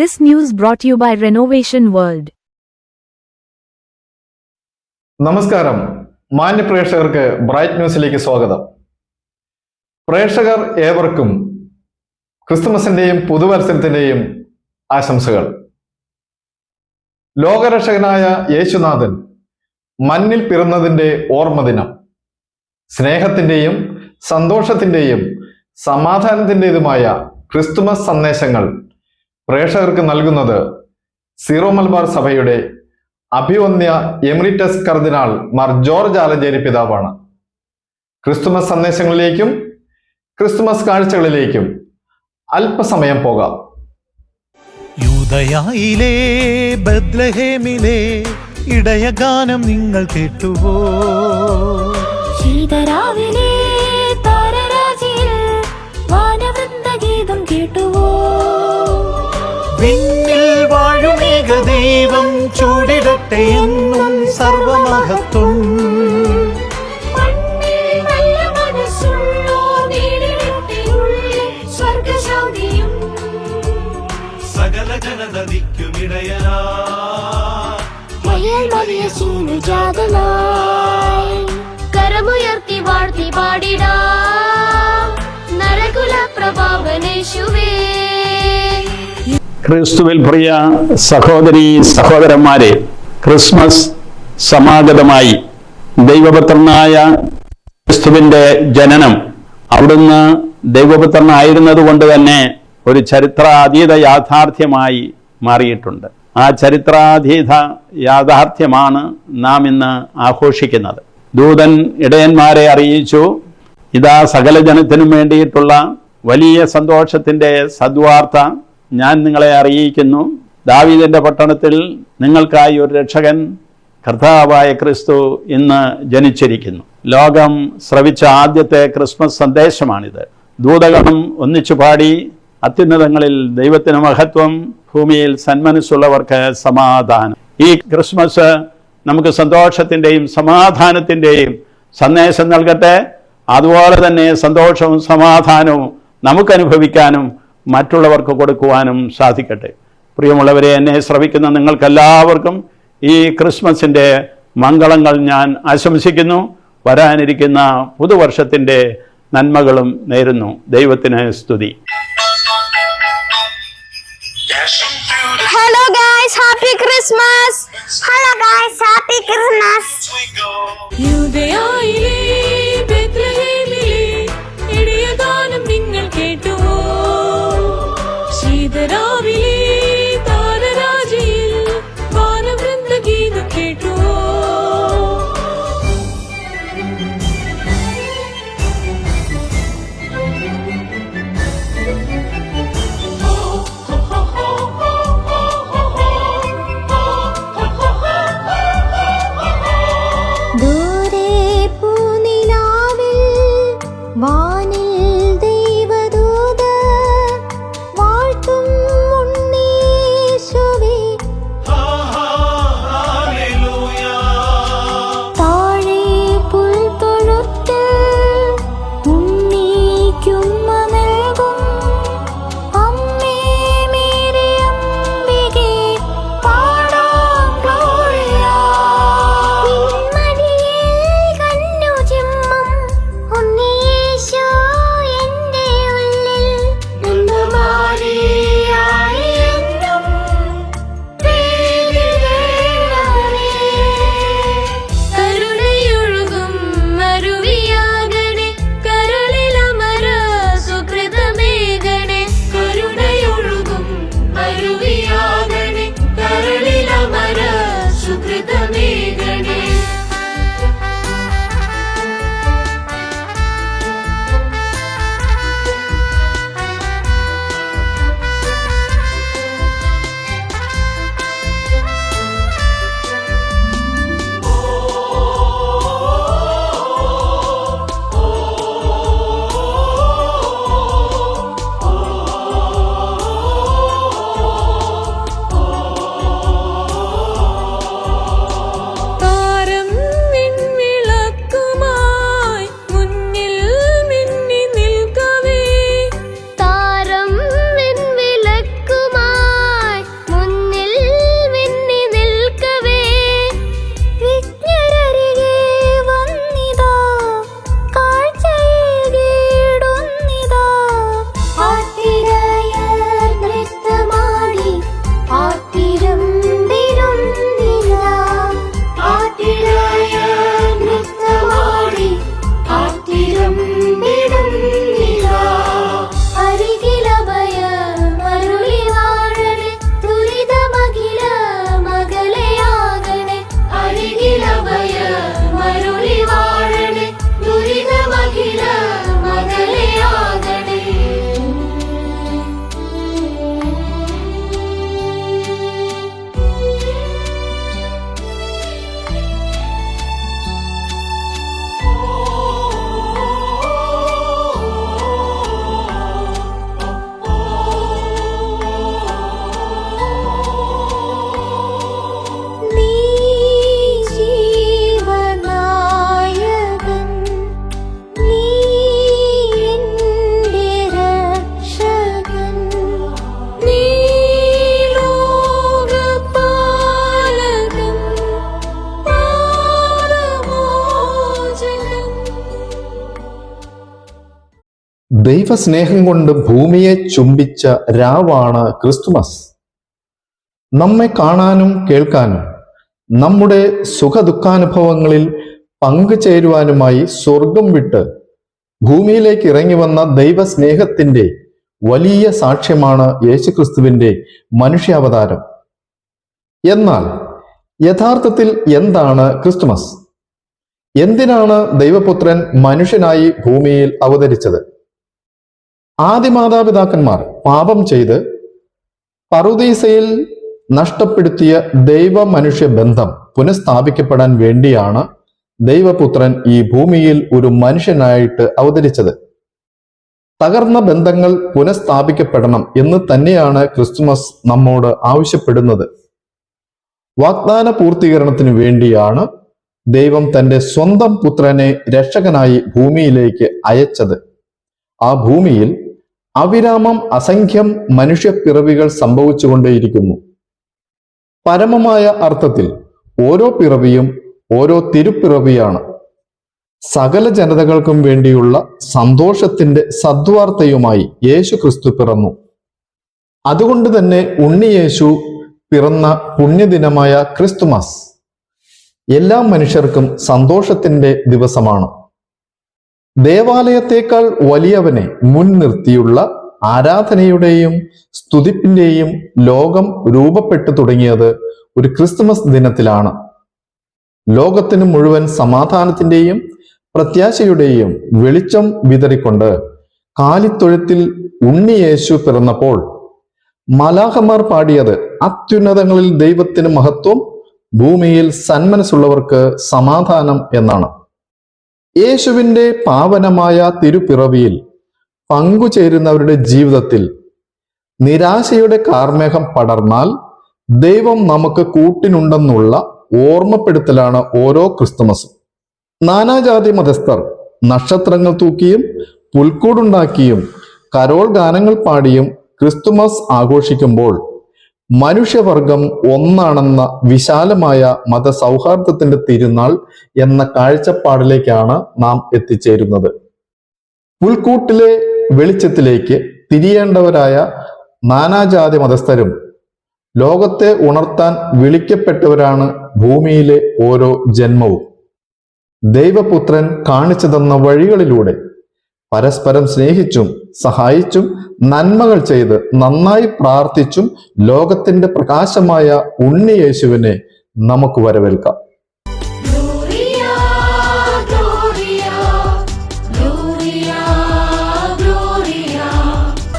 This news brought you by Renovation World. നമസ്കാരം. മാന്യ പ്രേക്ഷകർക്ക് ബ്രൈറ്റ് ന്യൂസിലേക്ക് സ്വാഗതം. പ്രേക്ഷകർ ഏവർക്കും ക്രിസ്തുമസിന്റെയും പുതുവത്സരത്തിന്റെയും ആശംസകൾ. ലോകരക്ഷകനായ യേശുനാഥൻ മണ്ണിൽ പിറന്നതിന്റെ ഓർമ്മ ദിനം സ്നേഹത്തിന്റെയും സന്തോഷത്തിന്റെയും സമാധാനത്തിന്റെതുമായ ക്രിസ്തുമസ് സന്ദേശങ്ങൾ പ്രേക്ഷകർക്ക് നൽകുന്നത് സീറോ മലബാർ സഭയുടെ അഭിവന്യ എമിറിറ്റസ് കർദിനാൾ മാർ ജോർജ് ആലഞ്ചേരി പിതാവാണ്. ക്രിസ്തുമസ് സന്ദേശങ്ങളിലേക്കും ക്രിസ്തുമസ് കാഴ്ചകളിലേക്കും അല്പസമയം പോകാം. യൂതയായിലെ ബദ്ലഹേമിലെ ഇടയഗാനം നിങ്ങൾ കേട്ടുവോ? ശീതരാവിലെ വാഴുമേക ദൈവം ചൂടിടട്ടെ എന്നും സർവമഹത്വം സകല കരമുയർത്തി വാഴ്ത്തി പാടിടാ. നരകുല പ്രഭാവനേശുവേ. ക്രിസ്തുവിൽ പ്രിയ സഹോദരി സഹോദരന്മാരെ ക്രിസ്മസ് സമാഗതമായി ദൈവപുത്രനായ ക്രിസ്തുവിന്റെ ജനനം അവിടുന്ന് ദൈവപുത്രനായിരുന്നത് കൊണ്ട് തന്നെ ഒരു ചരിത്രാതീത യാഥാർത്ഥ്യമായി മാറിയിട്ടുണ്ട്. ആ ചരിത്രാതീത യാഥാർത്ഥ്യമാണ് നാം ഇന്ന് ആഘോഷിക്കുന്നത്. ദൂതൻ ഇടയന്മാരെ അറിയിച്ചു ഇതാ സകല ജനത്തിനും വേണ്ടിയിട്ടുള്ള വലിയ സന്തോഷത്തിന്റെ സദ്വാർത്ത ഞാൻ നിങ്ങളെ അറിയിക്കുന്നു. ദാവീദിന്റെ പട്ടണത്തിൽ നിങ്ങൾക്കായി ഒരു രക്ഷകൻ കർത്താവായ ക്രിസ്തു ഇന്ന് ജനിച്ചിരിക്കുന്നു. ലോകം ശ്രവിച്ച ആദ്യത്തെ ക്രിസ്മസ് സന്ദേശമാണിത്. ദൂതഗണം ഒന്നിച്ചു പാടി അത്യുന്നതങ്ങളിൽ ദൈവത്തിന് മഹത്വം ഭൂമിയിൽ സന്മനസ്സുള്ളവർക്ക് സമാധാനം. ഈ ക്രിസ്മസ് നമുക്ക് സന്തോഷത്തിന്റെയും സമാധാനത്തിന്റെയും സന്ദേശം നൽകട്ടെ. അതുപോലെ തന്നെ സന്തോഷവും സമാധാനവും നമുക്ക് അനുഭവിക്കാനും മറ്റുള്ളവർക്ക് കൊടുക്കുവാനും സാധിക്കട്ടെ. പ്രിയമുള്ളവരെ എന്നെ ശ്രവിക്കുന്ന നിങ്ങൾക്കെല്ലാവർക്കും ഈ ക്രിസ്മസിന്റെ മംഗളങ്ങൾ ഞാൻ ആശംസിക്കുന്നു. വരാനിരിക്കുന്ന പുതുവർഷത്തിന്റെ നന്മകളും നേരുന്നു. ദൈവത്തിന് സ്തുതി. Hello guys happy Christmas hello guys happy Christmas! ദൈവസ്നേഹം കൊണ്ട് ഭൂമിയെ ചുംബിച്ച രാവാണ് ക്രിസ്തുമസ്. നമ്മെ കാണാനും കേൾക്കാനും നമ്മുടെ സുഖദുഃഖാനുഭവങ്ങളിൽ പങ്കുചേരുവാനുമായി സ്വർഗം വിട്ട് ഭൂമിയിലേക്ക് ഇറങ്ങി വന്ന ദൈവസ്നേഹത്തിന്റെ വലിയ സാക്ഷ്യമാണ് യേശുക്രിസ്തുവിന്റെ മനുഷ്യാവതാരം. എന്നാൽ യഥാർത്ഥത്തിൽ എന്താണ് ക്രിസ്തുമസ്? എന്തിനാണ് ദൈവപുത്രൻ മനുഷ്യനായി ഭൂമിയിൽ അവതരിച്ചത്? ആദിമാതാപിതാക്കന്മാർ പാപം ചെയ്ത് പറുദീസയിൽ നഷ്ടപ്പെടുത്തിയ ദൈവ മനുഷ്യ ബന്ധം പുനഃസ്ഥാപിക്കപ്പെടാൻ വേണ്ടിയാണ് ദൈവപുത്രൻ ഈ ഭൂമിയിൽ ഒരു മനുഷ്യനായിട്ട് അവതരിച്ചത്. തകർന്ന ബന്ധങ്ങൾ പുനഃസ്ഥാപിക്കപ്പെടണം എന്ന് തന്നെയാണ് ക്രിസ്തുമസ് നമ്മോട് ആവശ്യപ്പെടുന്നത്. വാഗ്ദാന പൂർത്തീകരണത്തിന് വേണ്ടിയാണ് ദൈവം തന്റെ സ്വന്തം പുത്രനെ രക്ഷകനായി ഭൂമിയിലേക്ക് അയച്ചത്. ആ ഭൂമിയിൽ അവിരാമം അസംഖ്യം മനുഷ്യപ്പിറവികൾ സംഭവിച്ചുകൊണ്ടേയിരിക്കുന്നു. പരമമായ അർത്ഥത്തിൽ ഓരോ പിറവിയും ഓരോ തിരുപ്പിറവിയാണ്. സകല ജനതകൾക്കും വേണ്ടിയുള്ള സന്തോഷത്തിന്റെ സദ്വാർത്തയുമായി യേശു ക്രിസ്തു പിറന്നു. അതുകൊണ്ട് തന്നെ ഉണ്ണിയേശു പിറന്ന പുണ്യദിനമായ ക്രിസ്തുമസ് എല്ലാ മനുഷ്യർക്കും സന്തോഷത്തിന്റെ ദിവസമാണ്. ദേവാലയത്തേക്കാൾ വലിയവനെ മുൻനിർത്തിയുള്ള ആരാധനയുടെയും സ്തുതിപ്പിന്റെയും ലോകം രൂപപ്പെട്ടു തുടങ്ങിയത് ഒരു ക്രിസ്തുമസ് ദിനത്തിലാണ്. ലോകത്തിന് മുഴുവൻ സമാധാനത്തിന്റെയും പ്രത്യാശയുടെയും വെളിച്ചം വിതറിക്കൊണ്ട് കാലിത്തൊഴുത്തിൽ ഉണ്ണിയേശു പിറന്നപ്പോൾ മലാഹമാർ പാടിയത് അത്യുന്നതങ്ങളിൽ ദൈവത്തിന് മഹത്വം ഭൂമിയിൽ സന്മനസ്സുള്ളവർക്ക് സമാധാനം എന്നാണ്. യേശുവിന്റെ പാവനമായ തിരുപ്പിറവിയിൽ പങ്കുചേരുന്നവരുടെ ജീവിതത്തിൽ നിരാശയുടെ കാർമേഘം പടർന്നാൽ ദൈവം നമുക്ക് കൂട്ടിനുണ്ടെന്നുള്ള ഓർമ്മപ്പെടുത്തലാണ് ഓരോ ക്രിസ്തുമസും. നാനാജാതി മതസ്ഥർ നക്ഷത്രങ്ങൾ തൂക്കിയും പുൽക്കൂടുണ്ടാക്കിയും കരോൾ ഗാനങ്ങൾ പാടിയും ക്രിസ്തുമസ് ആഘോഷിക്കുമ്പോൾ മനുഷ്യവർഗം ഒന്നാണെന്ന വിശാലമായ മതസൗഹാർദ്ദത്തിന്റെ തിരുനാൾ എന്ന കാഴ്ചപ്പാടിലേക്കാണ് നാം എത്തിച്ചേരുന്നത്. പുൽക്കൂട്ടിലെ വെളിച്ചത്തിലേക്ക് തിരിയേണ്ടവരായ നാനാജാതി മതസ്ഥരും ലോകത്തെ ഉണർത്താൻ വിളിക്കപ്പെട്ടവരാണ് ഭൂമിയിലെ ഓരോ ജന്മവും. ദൈവപുത്രൻ കാണിച്ചു തന്ന വഴികളിലൂടെ പരസ്പരം സ്നേഹിച്ചും സഹായിച്ചും നന്മകൾ ചെയ്ത് നന്നായി പ്രാർത്ഥിച്ചും ലോകത്തിന്റെ പ്രകാശമായ ഉണ്ണി യേശുവിനെ നമുക്ക് വരവേൽക്കാം Gloria, Gloria, Gloria, Gloria.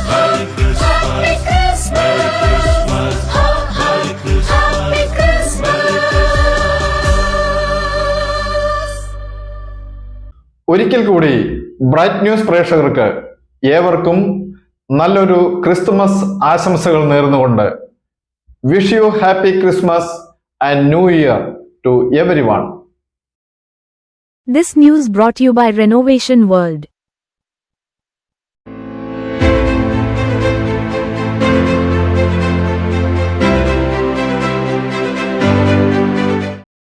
Merry Christmas, Merry Christmas, Merry Christmas. ഒരിക്കൽ കൂടി ബ്രൈറ്റ് ന്യൂസ് പ്രേക്ഷകർക്ക് ഏവർക്കും നല്ലൊരു ക്രിസ്തുമസ് ആശംസകൾ നേർന്നുകൊണ്ട് wish you happy Christmas and new year to everyone This news brought you by Renovation World.